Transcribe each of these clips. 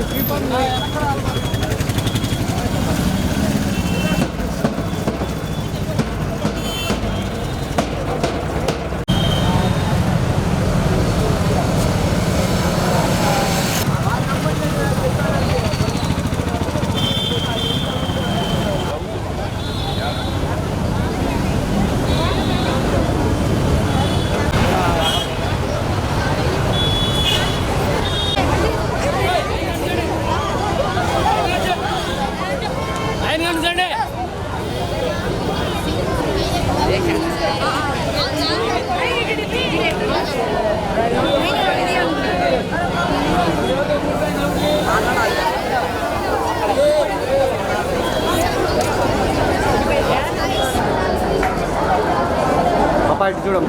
you keep on me. അടിച്ചുവിടാം.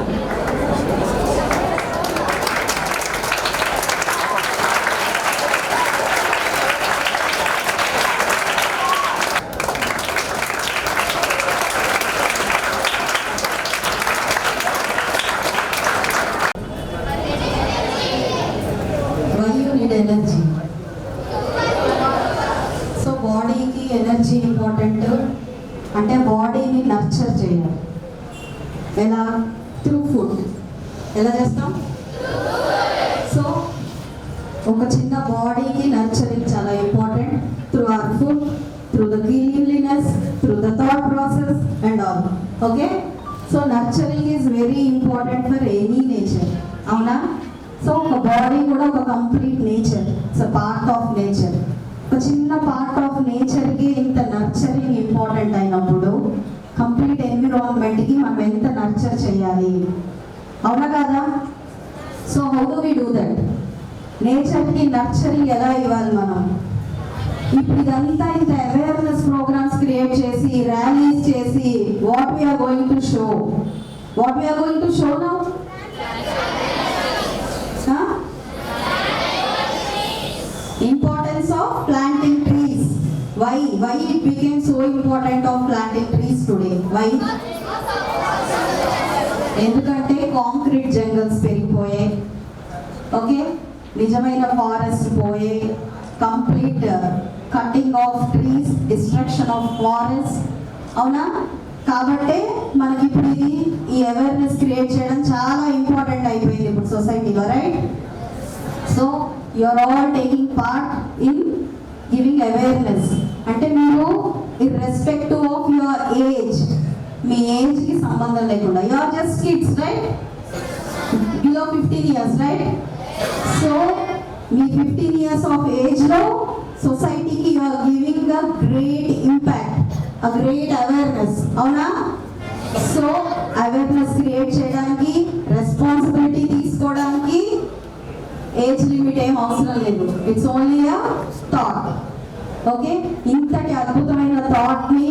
Need energy so బాడీకి energy important అంటే బాడీని నర్చర్ చేయాలి. ఎలా? త్రూ ఫుడ్ ఎలా చేస్తాం? సో ఒక చిన్న బాడీకి నర్చరింగ్ చాలా important through our food through the cleanliness through the thought process and all okay so nurturing is very important for any nature అవునా? సో ఒక బాడీ కూడా ఒక complete nature it's part of nature ఒక చిన్న part of నేచర్కి ఇంత nurturing important అయినప్పుడు complete ఎన్విరాన్మెంట్కి మనం ఎంత నర్చర్ చేయాలి? అవునా కదా? So how do we do that నేచర్కి నర్చరింగ్ ఎలా ఇవ్వాలి మనం? ఇప్పుడు ఇదంతా ఇంత అవేర్నెస్ ప్రోగ్రామ్స్ క్రియేట్ చేసి ర్యాలీస్ చేసి what we're going to show what we're going to show now importance of planting trees why why it became so important of planting trees today why ఎందుకంటే concrete jungles పెరిగిపోయాయి. Okay నిజమైన forest పోయే complete cutting of trees destruction of forest అవునా? కాబట్టి మనకి ఇప్పుడు ఇది ఈ అవేర్నెస్ క్రియేట్ చేయడం చాలా ఇంపార్టెంట్ అయిపోయింది ఇప్పుడు సొసైటీలో right so you are all taking part in giving awareness అంటే మీరు ఇర్రెస్పెక్టివ్ ఆఫ్ యువర్ ఏజ్ మీ ఏజ్కి సంబంధం లేకుండా. You are just kids right below fifteen years right so me fifteen years of ఏజ్లో సొసైటీకి you are giving a great impact a great awareness అవునా? So awareness create చేయడానికి రెస్పాన్సిబిలిటీ తీసుకోవడానికి age limit ఏం అవసరం లేదు. It's only a thought okay? ఇంతటి అద్భుతమైన థాట్ని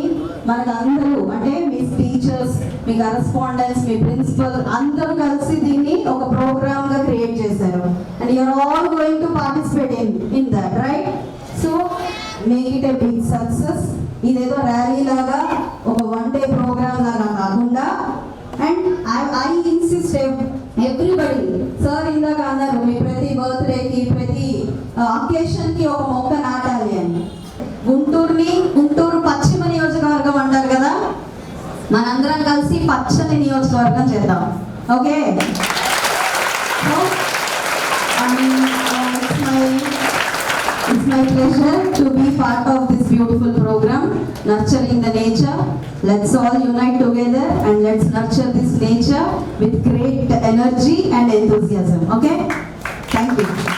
మనకు అందరూ అంటే మీ టీచర్స్ మీ కరస్పాండెంట్స్ మీ ప్రిన్సిపల్ అందరూ కలిసి దీన్ని ఒక ప్రోగ్రామ్గా క్రియేట్ చేశారు. And you're all going to participate in in that right so make it big success ఇదేదో ర్యాలీ లాగా ఒక వన్ డే ప్రోగ్రామ్ లాగా కాకుండా and I I insist everybody sir ఇందాక అన్నారు మీ ప్రతి బర్త్డేకి ప్రతి uh, అకేషన్కి ఒక మొక్క పచ్చని నియోజకవర్గం చేద్దాం okay It's my pleasure to be part of this beautiful program, Nurturing the Nature. Let's all unite together and let's nurture this nature with great energy and enthusiasm. Okay? Thank you.